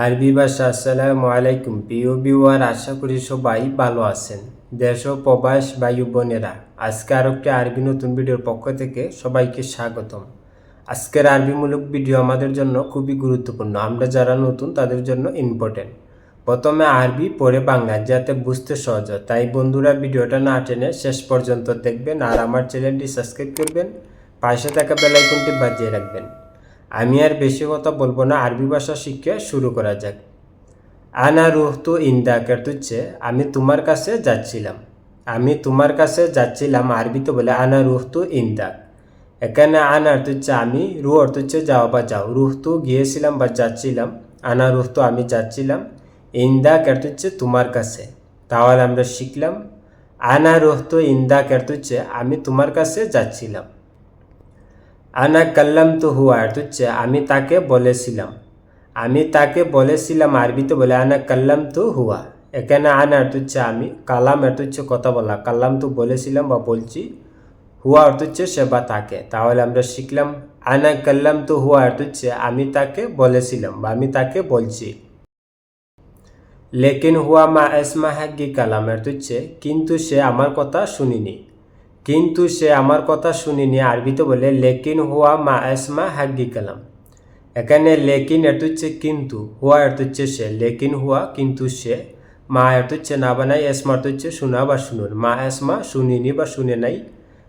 আরবি ভাষা, আসসালামু আলাইকুম। প্রিয় বিওয়ার আশা করি সবাই ভালো আছেন। দেশ ও প্রবাস ও বোনেরা, আজকে আর একটি আরবি নতুন ভিডিওর পক্ষ থেকে সবাইকে স্বাগতম। আজকের আরবিমূলক ভিডিও আমাদের জন্য খুবই গুরুত্বপূর্ণ। আমরা যারা নতুন, তাদের জন্য ইম্পর্টেন্ট প্রথমে আরবি, পরে বাংলা, যাতে বুঝতে সহজ তাই বন্ধুরা, ভিডিওটা না টেনে শেষ পর্যন্ত দেখবেন আর আমার চ্যানেলটি সাবস্ক্রাইব করবেন। পাশে থাকা বেলাইকনটি বাজিয়ে রাখবেন। আমি আর বেশি কথা বলব না, আরবি ভাষা শিক্ষা শুরু করা যাক। আনা রুহ তো ইন্দাক এর হচ্ছে আমি তোমার কাছে যাচ্ছিলাম। আমি তোমার কাছে যাচ্ছিলাম আরবিতে বলে, আনা রুহ তো ইন্দাক এখানে আনা অর্থ হচ্ছে আমি, রু অর্থ হচ্ছে যাও বা যাও। রুহ তো গিয়েছিলাম বা যাচ্ছিলাম, আনা রুহ তো আমি যাচ্ছিলাম ইন্দাক অর্থ হচ্ছে তোমার কাছে। তাহলে আমরা শিখলাম, আনা রুহ তো ইন্দাক অর্থ হচ্ছে আমি তোমার কাছে যাচ্ছিলাম। আনা কাল্লাম তো হুয়া অর্থ হচ্ছে আমি তাকে বলেছিলাম। আমি তাকে বলেছিলাম, আরবিতে বলে, আনা কাল্লাম তো হুয়া। এখানে আনা হচ্ছে আমি, কালাম অর্থ হচ্ছে কথা বলা। কাল্লাম তো বলেছিলাম বা বলছি, হুয়া অর্থ হচ্ছে সে বা তাকে। তাহলে আমরা শিখলাম, আনা কাল্লাম তো হুয়া অর্থ হচ্ছে আমি তাকে বলেছিলাম বা আমি তাকে বলছি। লেকিন হুয়া মা এসমা হাগ্গি কালাম অর্থ হচ্ছে কিন্তু সে আমার কথা শুনিনি। কিন্তু সে আমার কথা শুনিনি। আরবিতে বলে, লেকিন হুয়া মা এসমা হাগ্গি কালাম। এখানে লেকিন এর হচ্ছে কিন্তু, হুয়া এর হচ্ছে সে। লেকিন হুয়া কিন্তু সে। মা এর হচ্ছে না বানাই এসমা এর হচ্ছে শোনা বা শুনুন। মা এসমা শুনিনি বা শুনে নাই।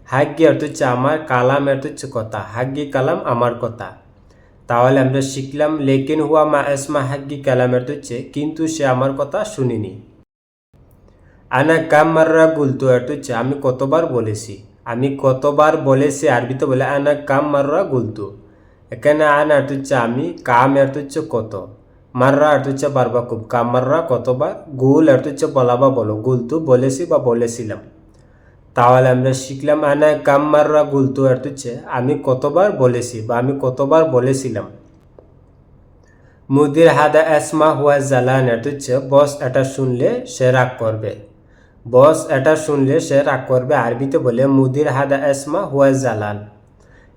হাগ্গি অর্থ হচ্ছে আমার, কালাম এর হচ্ছে কথা। হাগ্গি কালাম আমার কথা। তাহলে আমরা শিখলাম, লেকিন হুয়া মা এসমা হাগ্গি কালাম এর হচ্ছে কিন্তু সে আমার কথা শুনিনি। আনা কাম মাররা গুলতো হচ্ছে, আমি কতবার বলেছি? আমি কতবার বলেছি আরবিতে বলে, আনা কাম মাররা গুলতো এখানে আনা হচ্ছে আমি, কাম এটা হচ্ছে কত, মাররা হচ্ছে বারবা খুব কাম মাররা কতবার, গুল এটা হচ্ছে বলা বা বলো গুলতু বলেছি বা বলেছিলাম। তাহলে আমরা শিখলাম, আনা কাম মাররা গুলতো এটা হচ্ছে, আমি কতবার বলেছি বা আমি কতবার বলেছিলাম। মুদির হাদা এসমা হুয়া জালান এটা হচ্ছে, বস এটা শুনলে সে রাগ করবে। বস এটা শুনলে সে রাগ করবে আরবিতে বলে, মুদির হাদা এসমা হুয়া জালান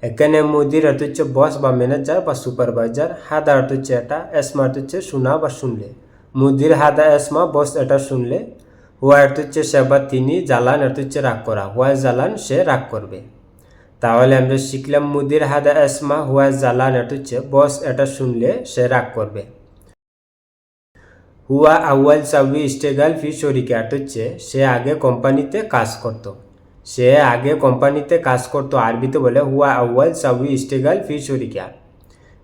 এখানে মুদির হচ্ছে বস বা ম্যানেজার বা সুপারভাইজার, হাদা হচ্ছে এটা এসমা হচ্ছে শোনা বা শুনলে। মুদির হাদা এসমা বস এটা শুনলে, হুয়া হচ্ছে সে বা তিনি জালান হচ্ছে রাগ করা, হুয়া জালান সে রাগ করবে। তাহলে আমরা শিখলাম মুদির হাদা এসমা হুয়া জালান হচ্ছে বস এটা শুনলে সে রাগ করবে। হুয়া আউয়াল সাউই স্টেগাল ফি শরিকে হচ্ছে, সে আগে কোম্পানিতে কাজ করত। সে আগে কোম্পানিতে কাজ করত আরবিতে বলে হুয়া আউয়াল সাউই স্টেগাল ফি শরিকা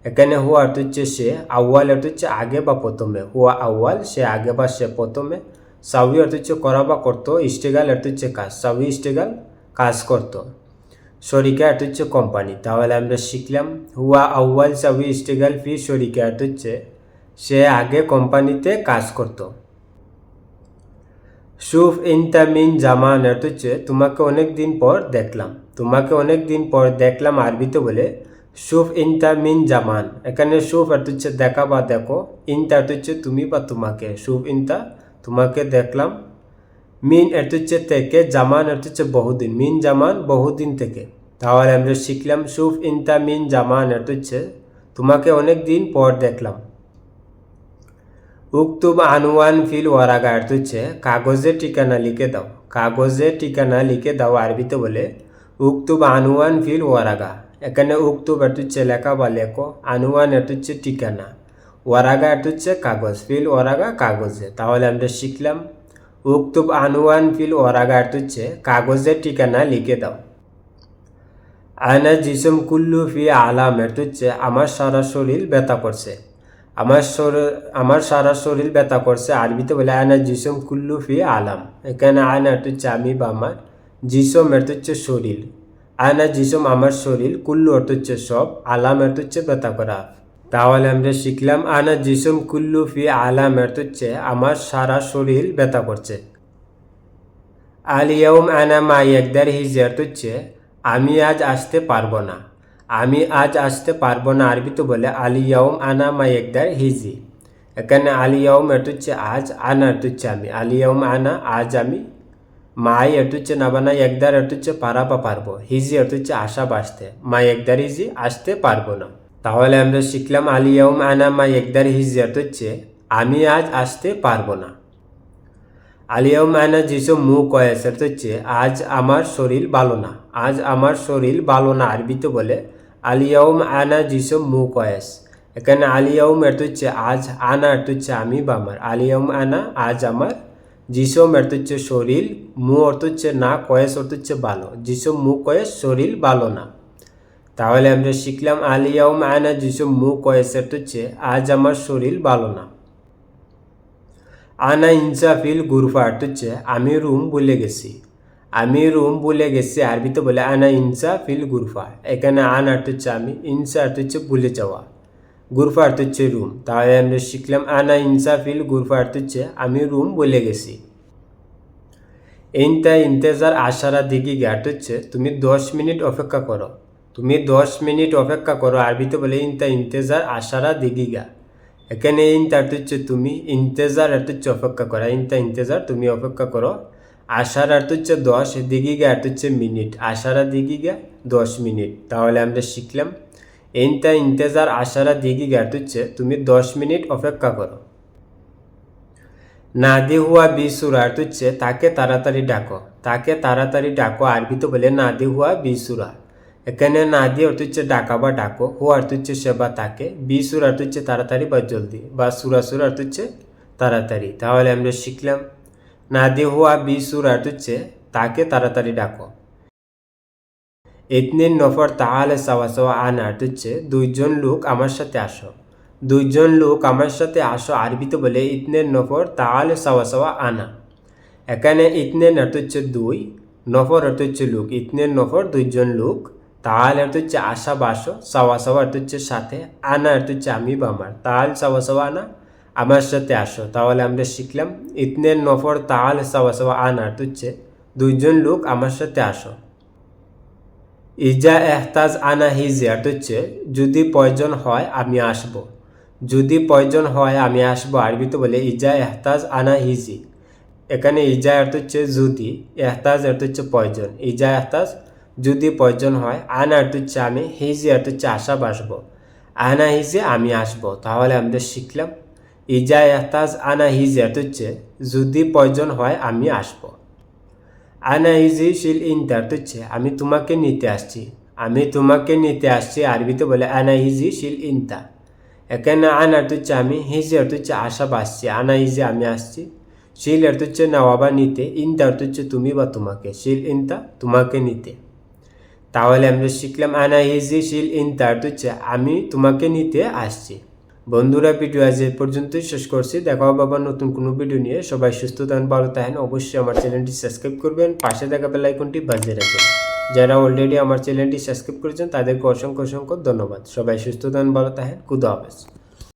এখানে হুয়া অর্থ হচ্ছে সে, আউয়াল অর্থ হচ্ছে আগে বা প্রথমে। হুয়া আউয়াল, সে আগে বা সে প্রথমে। সাউই অর্থ হচ্ছে করা বা করতো স্টেগাল অর্থ হচ্ছে কাজ। সাউই স্টেগাল কাজ করত। শরিকা অর্থ হচ্ছে কোম্পানি। তাহলে আমরা শিখলাম, হুয়া আউয়াল সাউই স্টেগাল ফি শরিকা অর্থ হচ্ছে সে আগে কোম্পানিতে কাজ করত। সুফ ইনতামিন অর্থ হচ্ছে, তোমাকে অনেক দিন পর দেখলাম। তোমাকে অনেক দিন পর দেখলাম আরবিতে বলে, সুফ ইনতামিন জামান। এখানে সুফ অর্থ হচ্ছে দেখা বা দেখো, ইনতা হচ্ছে তুমি বা তোমাকে। সুফ ইনতা, তোমাকে দেখলাম। মিন অর্থ হচ্ছে থেকে, জামান অর্থ হচ্ছে বহুদিন। মিন, জামান, বহুদিন থেকে। তাহলে আমরা শিখলাম সুফ ইনতা মিন জামান অর্থ হচ্ছে, তোমাকে অনেক দিন পর দেখলাম। উক্তুব আনওয়ান ফিল ওয়ারাগা অর্থ হচ্ছে কাগজে ঠিকানা লিখে দাও। কাগজে ঠিকানা লিখে দাও আরবিতে বলে উক্তুব আনওয়ান ফিল ওয়ারাগা এখানে উক্তুব অর্থ হচ্ছে লেখা বা লেখো, আনওয়ান অর্থ হচ্ছে ঠিকানা। ওয়ারাগা অর্থ হচ্ছে কাগজ, ফিল ওয়ারাগা কাগজে। তাহলে আমরা শিখলাম উক্তুব আনওয়ান ফিল ওয়ারাগা অর্থ হচ্ছে কাগজে ঠিকানা লিখে দাও। আয়না জিসম কুল্লু ফি আলাম অর্থ হচ্ছে আমার সারা শরীর ব্যথা করছে। আমার শরীর, আমার সারা শরীর ব্যথা করছে। আরবিতে বলে আয়না জিসম কুল্লু ফি আলাম। এখানে আয়না হচ্ছে আমি বা আমার। জিসম এর হচ্ছে শরীর। আয়না জিসম আমার শরীর, কুল্লু অর্থ হচ্ছে সব, আলাম এর হচ্ছে ব্যথা করা। তাহলে আমরা শিখলাম আয়না জিসম কুল্লু ফি আলাম এর হচ্ছে, আমার সারা শরীর ব্যথা করছে। আলিয়াউম আনা মা একদার হিজ এর হচ্ছে, আমি আজ আসতে পারব না। আমি আজ আসতে পারব না আরবিতে বলে আলিয়াউম আনা একদার হিজি। এখানে আলিয়াউম এটা হচ্ছে আজ, আনা এটা হচ্ছে আমি। আলিয়াউম আনা, আজ আমি। মাই এটা হচ্ছে না বানা একদার এটা হচ্ছে পারা বা পারব। হিজি এটা হচ্ছে আশা বাসতে মা একদার হিজি, আসতে পারব না। তাহলে আমরা শিখলাম আলিয়াউম আনা মা একদার হিজিয়াত হচ্ছে, আমি আজ আসতে পারব না। আলিয়াউম আনা যেসব মু কয়েস অর্থ হচ্ছে আজ আমার শরীর ভালো না, আজ আমার শরীর ভালো না আরবিতে বলে আলিয়াউম আনা যেসব মু কয়েস, এখানে আলিয়াউম এর হচ্ছে আজ আনা এর হচ্ছে আমি বা আমার আলিয়াউম আনা আজ আমার যিসম এর হচ্ছে শরীর মু অর্থ হচ্ছে না, কয়েস অর্থ হচ্ছে ভালো যিসম মু কয়েস শরীর ভালো না। তাহলে আমরা শিখলাম আলিয়াউম আনা যিসম মু কয়েস এর হচ্ছে আজ আমার শরীর ভালো না। আনা ইনসাফিল গুরফা অর্থ হচ্ছে আমি রুম বলে গেছি। আমি রুম বলে গেছি আরবিতে বলে আনা ইনসা ফিল গুরফা এখানে আন অর্থ হচ্ছে আমি ইনসা অর্থ হচ্ছে ভুলে যাওয়া। গুরফা হচ্ছে রুম। তাহলে আমরা শিখলাম আনা ইনসা ফিল গুরফা হচ্ছে আমি রুম বলে গেছি। ইনতা ইন্তেজার আশারা দিকে অর্থ হচ্ছে তুমি দশ মিনিট অপেক্ষা করো। তুমি দশ মিনিট অপেক্ষা করো আরবিতে বলে ইনতা ইন্তেজার আশারা দিঘি দিগিগা এখানে ইনতা হচ্ছে তুমি ইন্তেজার অর্থ হচ্ছে অপেক্ষা করা। ইনতা ইন্তেজার, তুমি অপেক্ষা করো। আশার অর্থ হচ্ছে দশ দিগিগা অর্থ হচ্ছে মিনিট। আশারা দিগিগা দশ মিনিট। তাহলে আমরা শিখলাম। ইনতা ইন্তেজার, আশারা দিগিগা অর্থ হচ্ছে তুমি দশ মিনিট অপেক্ষা করো। নাদি হুয়া বিসুরা অর্থ হচ্ছে তাকে তাড়াতাড়ি ডাকো। তাকে তাড়াতাড়ি ডাকো আরবিতে বলে নাদি হুয়া বিসুরা এখানে নাদি অর্থ হচ্ছে ডাকা বা ডাকো। হুয়া অর্থ হচ্ছে সেবা তাকে। বি সুর অর্থ হচ্ছে তাড়াতাড়ি বা জলদি। বা সুরা সুরা অর্থ হচ্ছে তাড়াতাড়ি। তাহলে আমরা শিখলাম। না নাদি হুয়া বিসুরা অর্থ হচ্ছে তাকে তাড়াতাড়ি ডাকো। ইতনিন নফর তাহলে সাওয়া সাওয়া আন অর্থ হচ্ছে, দুইজন লোক আমার সাথে আসো। দুইজন লোক আমার সাথে আসো আরবিতে বলে ইতনের নফর তাহলে সাওয়া সাওয়া আনা। এখানে ইতনের অর্থ হচ্ছে দুই, নফর অর্থ হচ্ছে লোক। ইতনের নফর দুইজন লোক। তাহলে অর্থ হচ্ছে আশা বাসো, সাওয়া সাওয়া অর্থ হচ্ছে সাথে, আনা অর্থ হচ্ছে আমি বা আমার। তাল, সাওয়া সাওয়া, আনা, আমার সাথে আসো। তাহলে আমরা শিখলাম ইতনের নফর, তাল, সাওয়া সাওয়া, আনা অর্থ হচ্ছে দুইজন লোক আমার সাথে আসো। ইজা এহতাজ আনা হিজে অর্থ হচ্ছে যদি প্রয়োজন হয় আমি আসব। যদি প্রয়োজন হয় আমি আসব আরবিতে বলে ইজা এহতাজ আনা হিজি। এখানে ইজা অর্থ হচ্ছে যদি, এহতাজ অর্থ হচ্ছে প্রয়োজন ইজা এহতাজ যদি প্রয়োজন হয় আনা অর্থ হচ্ছে আমি হিজি হচ্ছে আশা বাসবো। আনা হিজে আমি আসব, তাহলে আমাদের শিখলাম। ইজা এহতাজ আনা হিজি হচ্ছে যদি প্রয়োজন হয় আমি আসব। আনা ইজি শিল ইনতা অর্থ হচ্ছে আমি তোমাকে নিতে আসছি। আমি তোমাকে নিতে আসছি আরবিতে বলে আনা ইজি শিল ইনতা এখানে আন হচ্ছে আমি হিজি অর্থ হচ্ছে আশা বাসছি আনা ইজি আমি আসছি। শিল অর্থ হচ্ছে নেওয়া নিতে ইনতা অর্থ হচ্ছে তুমি বা তোমাকে, শিল ইনতা তোমাকে নিতে। তাহলে আমরা শিখলাম আনা ইজি শিল ইন তার হচ্ছে আমি তোমাকে নিতে আসছি। বন্ধুরা ভিডিও আজ এ পর্যন্তই শেষ করছি। দেখা হবে আবার নতুন কোনো ভিডিও নিয়ে। সবাই সুস্থ থাকেন, ভালো থাকেন। অবশ্যই আমার চ্যানেলটি সাবস্ক্রাইব করবেন। পাশে থাকা বেল আইকনটি বাজিয়ে রাখবেন। যারা অলরেডি আমার চ্যানেলটি সাবস্ক্রাইব করেছেন, তাদেরকে অসংখ্য অসংখ্য ধন্যবাদ। সবাই সুস্থ থাকেন, ভালো থাকেন। খুদা হাফেজ।